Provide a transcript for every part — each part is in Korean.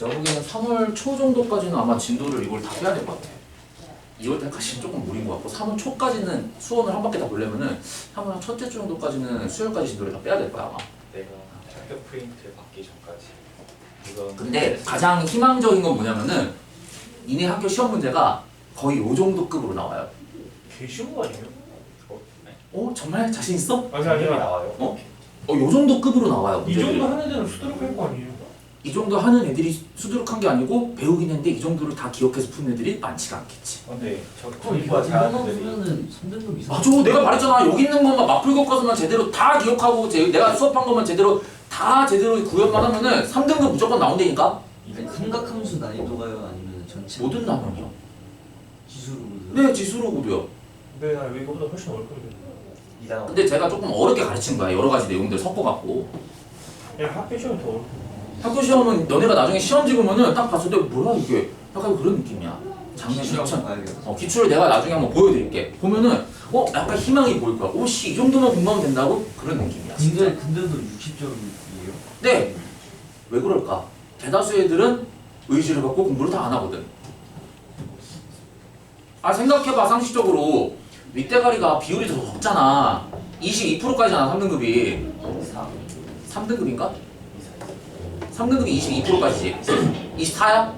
제가 보기에는 3월 초 정도까지는 아마 진도를 이걸 다 빼야 될 것 같아. 2월 달까지는 조금 무리인 것 같고 3월 초까지는 수원을 한 바퀴 다 보려면은 3월 한 첫째 주 정도까지는 수요일까지 진도를 다 빼야 될 거야 아마. 내가 학교 프린트 받기 전까지 이건 근데 가장 희망적인 건 뭐냐면은 이내 학교 시험 문제가 거의 요 정도 급으로 나와요. 개 쉬운 거 아니에요? 어 정말 자신 있어? 아니 아니야. 나와요. 어? 어, 요 정도 급으로 나와요. 이 문제들이. 정도 하는 데는 수두룩 할거 아니에요? 이 정도 하는 애들이 수두룩한 게 아니고 배우긴 했는데 이 정도를 다 기억해서 푸는 애들이 많지가 않겠지. 근데 저 그럼 이거 공부가 잘하는 이거만 애들이 보면은 3등급 이상 맞아 내가 말했잖아. 여기 있는 것만 맞풀 것까지만 제대로 다 기억하고 제, 내가 수업한 것만 제대로 다 제대로 구현만 하면은 3등급 무조건 나온다니까? 아니, 삼각함수 난이도가요? 아니면 전체? 모든 단원이요? 기술로 네 지수로 고도요. 근데 나 이거보다 훨씬 어렵거든. 이단 근데 제가 조금 어렵게 가르친 거야. 여러 가지 내용들 섞어갖고. 야 학교 시험이 더 어렵고. 학교 시험은 너네가 나중에 시험 찍으면은 딱 봤을 때 뭐야 이게 약간 그런 느낌이야 작년 시험 어, 기출을 내가 나중에 한번 보여드릴게 보면은 어 약간 희망이 보일 거야 오씨 이 정도만 공부하면 된다고 그런 느낌이야 진짜. 근데 근데도 60점이에요? 네. 왜 그럴까? 대다수 애들은 의지를 갖고 공부를 다 안 하거든. 아 생각해봐 상식적으로 윗대가리가 비율이 더 적잖아. 22%까지잖아 3등급이. 4 3등급인가? 3등급이 22%까지지. 24야?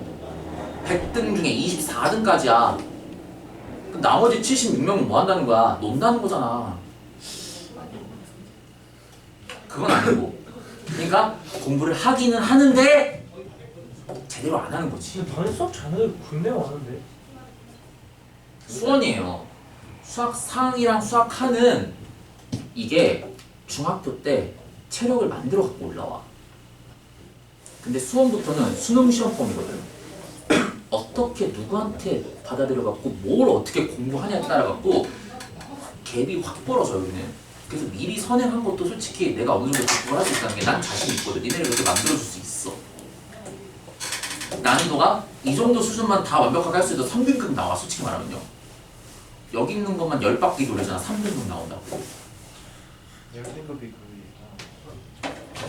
100등 중에 24등까지야. 그럼 나머지 76명은 뭐 한다는 거야? 논다는 거잖아. 그건 아니고. 그러니까 공부를 하기는 하는데 제대로 안 하는 거지. 근데 수업 잘하는 애들 군대 많은데. 수원이에요. 수학 상이랑 수학 하는 이게 중학교 때 체력을 만들어 갖고 올라와. 근데 수원부터는 수능 시험범이거든. 어떻게 누구한테 받아들여 갖고 뭘 어떻게 공부하냐에 따라 갖고 갭이 확 벌어져 여기는. 그래서 미리 선행한 것도 솔직히 내가 어느 정도 극복을 할 수 있다는 게 난 자신 있거든. 니네를 그렇게 만들어줄 수 있어. 난이도가 이 정도 수준만 다 완벽하게 할 수 있어 3등급 나와 솔직히 말하면요. 여기 있는 것만 10바퀴 돌리잖아 3등급 나온다고. 열등급이 그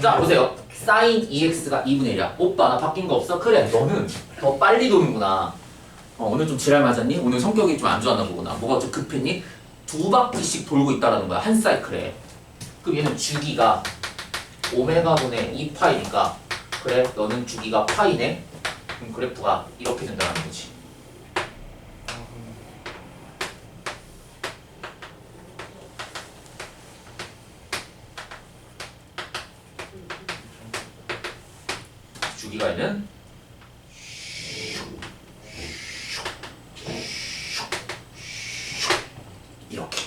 자 보세요. 사인 EX가 2분의 1이야. 오빠 나 바뀐 거 없어? 그래 너는 더 빨리 도는구나. 어, 오늘 좀 지랄 맞았니? 오늘 성격이 좀 안 좋았나 보구나. 뭐가 좀 급했니? 두 바퀴씩 돌고 있다라는 거야 한 사이클에. 그럼 얘는 주기가 오메가분의 2파이니까 그래 너는 주기가 파이네. 그럼 그래프가 이렇게 된다는 거지. 있는 이렇게.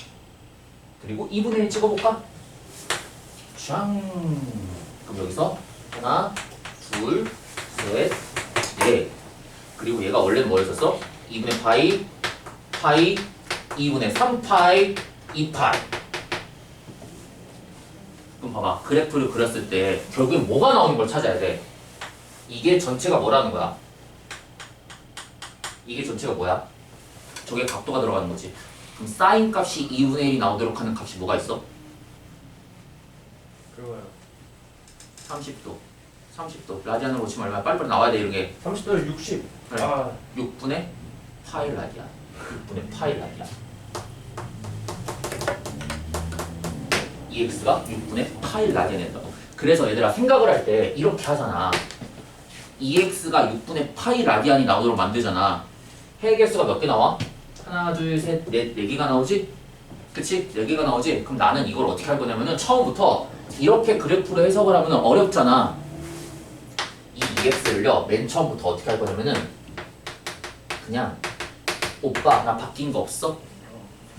그리고 2분의 1 찍어볼까? 샹. 그럼 여기서 하나 둘셋넷. 그리고 얘가 원래는 뭐였었어? 2분의 파이 파이 2분의 3파이 2파이. 그럼 봐봐. 그래프를 그렸을 때 결국엔 뭐가 나오는 걸 찾아야 돼 이게 전체가 뭐라는 거야? 이게 전체가 뭐야? 저게 각도가 들어가는 거지. 그럼 사인 값이 2분의 1이 나오도록 하는 값이 뭐가 있어? 그거요. 30도. 30도. 라디안으로 고치면 얼마야? 빨리빨리 나와야 돼, 이런 게. 30도에 60. 그래. 아 6분의 파이 라디안. 6분의 파이 라디안. EX가 6분의 파이 라디안이 된다고. 그래서 얘들아 생각을 할 때 이렇게 하잖아. EX가 6분의 파이 라디안이 나오도록 만들잖아. 해의 개수가 몇 개 나와? 하나, 둘, 셋, 넷, 네 개가 나오지? 그치? 네 개가 나오지? 그럼 나는 이걸 어떻게 할 거냐면은 처음부터 이렇게 그래프로 해석을 하면 어렵잖아. 이 EX를요, 맨 처음부터 어떻게 할 거냐면은 그냥 오빠 나 바뀐 거 없어?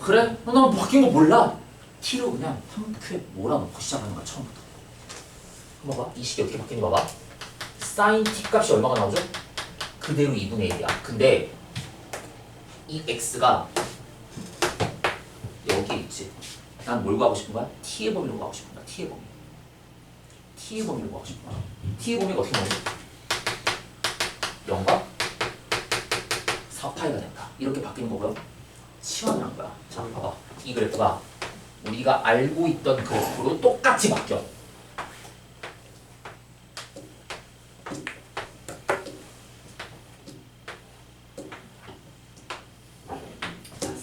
그래? 어, 나 바뀐 거 몰라. T로 그냥 한 큐에 몰아넣고 시작하는 거야 처음부터. 한번 봐. 이 식이 어떻게 바뀌는지 봐봐. 사인 T 값이 얼마가 나오죠? 그대로 2분의 1이야. 근데 이 X가 여기 있지. 난 뭘 구하고 싶은 거야? T의 범위로 구하고 싶은 거야. T의 범위. T의 범위로 구하고 싶은 거야. T의 범위가 어떻게 나오지? 0과 4파이가 된다. 이렇게 바뀌는 거고요. 치환을 한 거야. 자, 봐봐. 이 그래프가 우리가 알고 있던 그래프로 똑같이 바뀌어.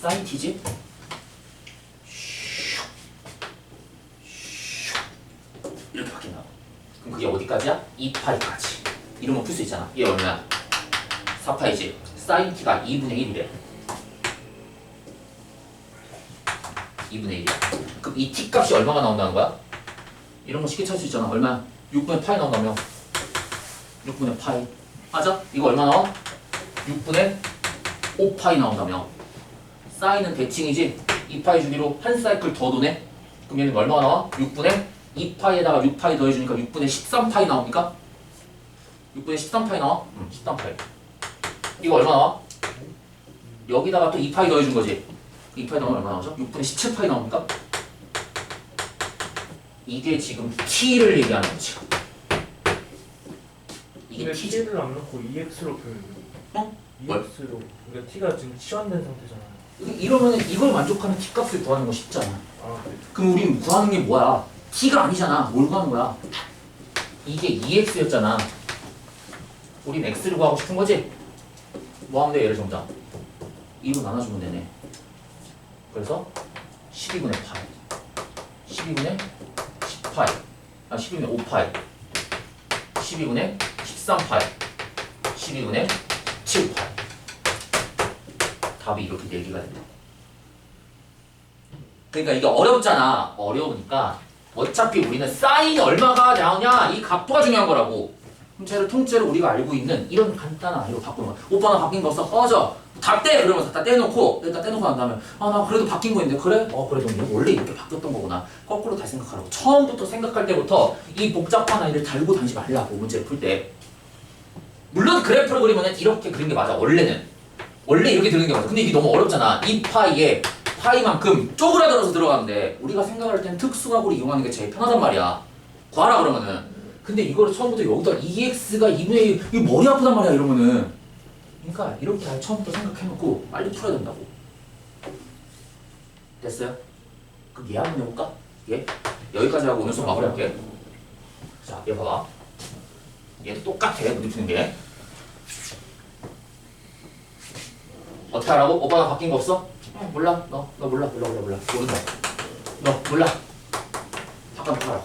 사인 t지? 이렇게 바뀐다. 그럼 그게 어디까지야? 2파이까지. 이러면 풀수 있잖아. 얘 얼마야? 4파이지. 사인 t가 2분의 1이래. 2분의 1이야. 그럼 이 t 값이 얼마가 나온다는 거야? 이런 거 쉽게 찾을 수 있잖아. 얼마야? 6분의 파이 나온다며. 6분의 파이. 맞아? 이거 얼마 나와? 6분의 5파이 나온다며. 사인은 대칭이지? 2파이 주기로 한 사이클 더 도네? 그럼 얘는 얼마가 나와? 6분의 2파이에다가 6파이 더해주니까 6분의 13파이 나옵니까? 6분의 13파이 나와? 응, 13파이. 이거 얼마 나와? 여기다가 또 2파이 더해준 거지? 2파이 나오면 얼마 나오죠? 6분의 17파이 나옵니까? 이게 지금 t를 얘기하는 거지. 이게 근데 t지. t를 안 넣고 EX로 표현해. 어? 뭘? EX로. 그러니까 t가 지금 치환된 상태잖아. 이러면 이걸 만족하는 t 값을 구하는 거 쉽잖아. 아. 그럼 우린 구하는 게 뭐야? t가 아니잖아. 뭘 구하는 거야? 이게 2x였잖아. 우린 x를 구하고 싶은 거지? 뭐 하면 돼? 얘를 정자. 2로 나눠주면 되네. 그래서 12분의 8. 12분의 10파이. 아, 12분의 5파이. 12분의 13파이. 12분의 7파이. 답이 이렇게 4개가 된다. 그러니까 이게 어렵잖아. 어려우니까 어차피 우리는 사인이 얼마가 나오냐 이 값도가 중요한 거라고. 그럼 쟤를 통째로 우리가 알고 있는 이런 간단한 아이로 바꾸는 거야. 오빠 나 바뀐 거 없어? 꺼져. 다 떼! 그러면서 다 떼놓고 일단 떼놓고 난 다음에 아 나 그래도 바뀐 거 있는데 그래? 어 그래도 원래 이렇게 바뀌었던 거구나. 거꾸로 다시 생각하라고. 처음부터 생각할 때부터 이 복잡한 아이를 달고 다니지 말라고 문제를 풀 때. 물론 그래프를 그리면 이렇게 그린 게 맞아 원래는. 원래 이렇게 그리는 게 맞아. 근데 이게 너무 어렵잖아. 이 파이에 파이만큼 쪼그라들어서 들어가는데 우리가 생각할 때는 특수각으로 이용하는 게 제일 편하단 말이야. 구하라 그러면은. 근데 이거를 처음부터 여기다 EX가 2분의 1, 이거 머리 아프단 말이야 이러면은. 그러니까 이렇게 아예 처음부터 생각해놓고 빨리 풀어야 된다고. 됐어요? 그럼 얘 한번 해볼까? 얘? 여기까지 하고 오늘 수업 마무리할게. 자, 얘 봐봐. 얘도 똑같아, 푸는 게. 어떻게 하라고? 오빠가 바뀐 거 없어? 어, 몰라. 너, 너 몰라, 몰라, 몰라, 몰라. 모른다. 너 몰라. 잠깐 봐라.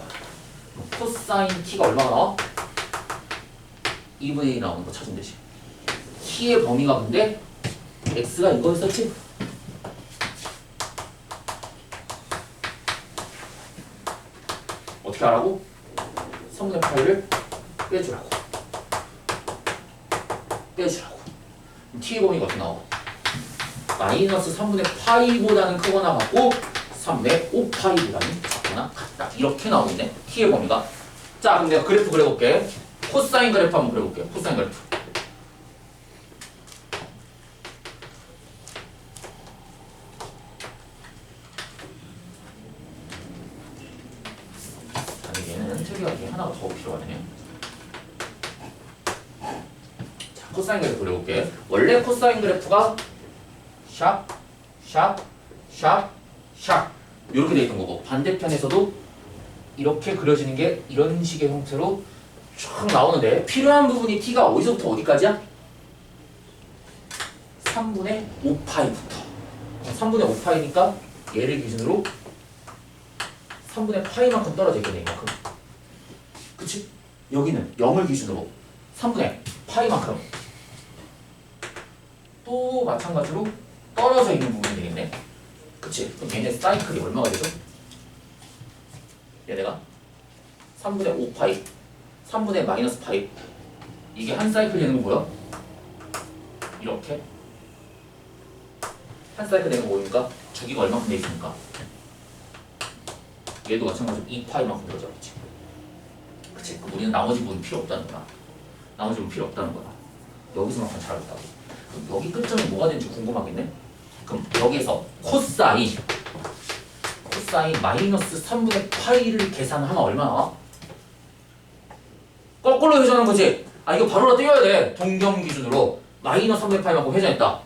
코사인 t가 얼마가 나와? 2분의 1이 나오는 거 찾으면 되지. t의 범위가 근데 x가 이거였었지? 어떻게 하라고? 3분의 8을 빼주라고. 빼주라고. t의 범위가 어떻게 나와? 마이너스 3분의 파이보다는 크거나 같고 3분의 5파이보다는 작거나 같다. 이렇게 나오겠네. t의 범위가. 자, 그럼 내가 그래프 그려볼게. 코사인 그래프 한번 그려볼게. 코사인 그래프. 아니 얘는 특이하게 하나가 더 필요하네. 자, 코사인 그래프 그려볼게. 원래 코사인 그래프가 샵, 샵, 샵, 샵 이렇게 돼 있던 거고 반대편에서도 이렇게 그려지는 게 이런 식의 형태로 쭉 나오는데 필요한 부분이 t가 어디서부터 어디까지야? 3분의 5파이부터 3분의 5파이니까 얘를 기준으로 3분의 파이만큼 떨어져 있겠네 이만큼 그치? 여기는 0을 기준으로 3분의 파이만큼 또 마찬가지로 떨어져 있는 부분이 되겠네. 그치? 그럼 얘네 사이클이 얼마가 되죠? 얘네가 3분의 5파이, 3분의 마이너스 파이. 이게 한 사이클 되는 거 뭐야? 이렇게. 한 사이클 되는 거 뭐입니까? 주기가 얼마큼 돼 있습니까? 얘도 마찬가지로 2파이만큼 들어져있지. 그치? 그럼 우리는 나머지 부분 필요 없다는 거야. 나머지 부분 필요 없다는 거야. 여기서만 관찰하겠다고. 그럼 여기 끝점이 뭐가 되는지 궁금하겠네? 그럼 여기에서 코사인 코사인 마이너스 3분의 파이를 계산하면 얼마 나와? 거꾸로 회전하는 거지. 아 이거 바로 떼어야 돼. 동경 기준으로. 마이너스 3분의 파이만큼 회전했다.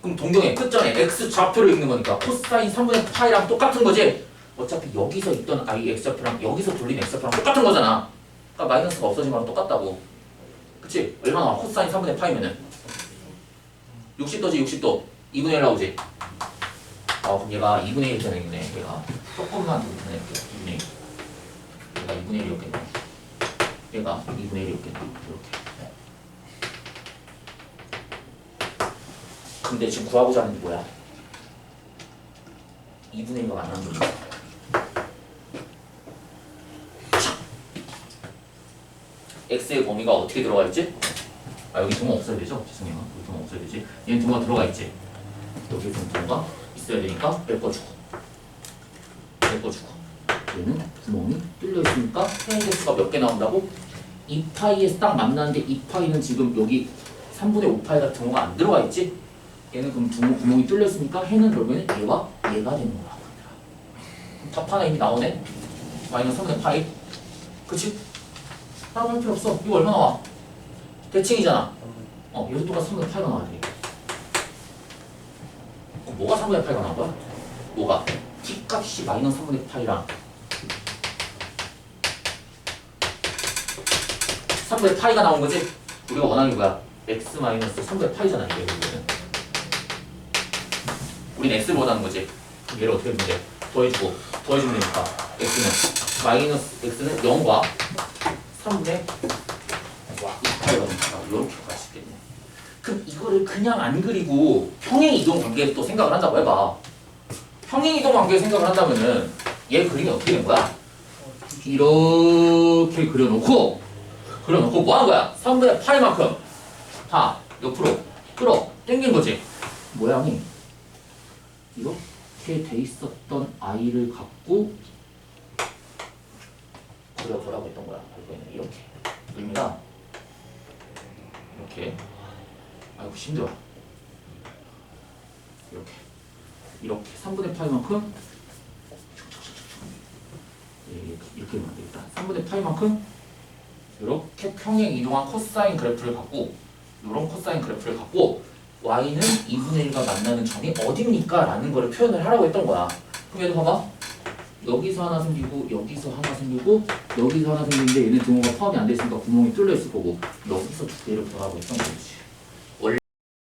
그럼 동경의 끝점에 x 좌표를 읽는 거니까 코사인 3분의 파이랑 똑같은 거지. 어차피 여기서 있던 i x 좌표랑 여기서 돌린 x 좌표랑 똑같은 거잖아. 그러니까 마이너스가 없어진 거랑 똑같다고. 그치? 얼마 나 와? 코사인 3분의 파이면은. 60도지 60도 2분의 1 나오지? 어 그럼 얘가 2분의 1 되겠네 얘가. 조금만 더 보내볼게요 2분의 1 얘가 2분의 1이었겠네. 얘가 2분의 1이었겠네. 이렇게. 근데 지금 구하고자 하는 게 뭐야? 2분의 1과 만나는 거죠 x의 범위가 어떻게 들어가 있지? 아 여기 동호 없어야 되죠? 죄송해요. 여기 동호 없어야 되지? 얘는 동호가 들어가 있지 여기 동호가 있어야 되니까 메꿔주고 메꿔주고 얘는 구멍이 뚫려 있으니까 개수가 몇 개 나온다고? 2파이에서 딱 만나는데 2파이는 지금 여기 3분의 5파이 같은 경우가 안 들어가 있지? 얘는 그럼 두모 구멍이 뚫려 있으니까 해는 결국에는 얘와 얘가 되는 그럼 답 하나 이미 나오네 마이너스 3분의 파이 그치? 따로 할 필요 없어 이거 얼마 나와? 대칭이잖아 어 여기 똑같이 3분의 8가 나와야 돼 어, 뭐가 3분의 8가 나온 거야? 뭐가? t 값이 마이너스 3분의 8이랑 3분의 8가 나온 거지? 우리가 원하는 게 뭐야? x 마이너스 3분의 8이잖아 이게 결국에는 우린 x를 원하는 거지 얘를 어떻게 해주면 돼? 더해주고 더해주면 되니까 x는 마이너스 x는 0과 3분의 2파이가 되니까 이렇게 있겠네 그럼 이거를 그냥 안 그리고 평행 이동 관계에서 또 생각을 한다고 해봐. 평행 이동 관계에 생각을 한다면은 얘 그림이 어떻게 된 거야? 이렇게 그려놓고 그려놓고 뭐 하는 거야? 3분의 8만큼. 다 옆으로 끌어. 당긴 거지. 모양이 이렇게 돼 있었던 아이를 갖고 그려보라고 했던 거야. 이렇게. 의미가 이렇게 아이고 힘들어. 이렇게. 이렇게. 3분의 8만큼 이렇게 하면 되겠다. 3분의 8만큼 이렇게 평행 이동한 코사인 그래프를 갖고 이런 코사인 그래프를 갖고 y는 2분의 1과 만나는 점이 어딥니까? 라는 거를 표현을 하라고 했던 거야. 그럼 얘도 봐봐. 여기서 하나 생기고 여기서 하나 생기고 여기서 하나 생기는데 얘는 등호가 포함이 안 됐으니까 구멍이 뚫려 있을 거고 여기서 두 개를 보라고 했던 거지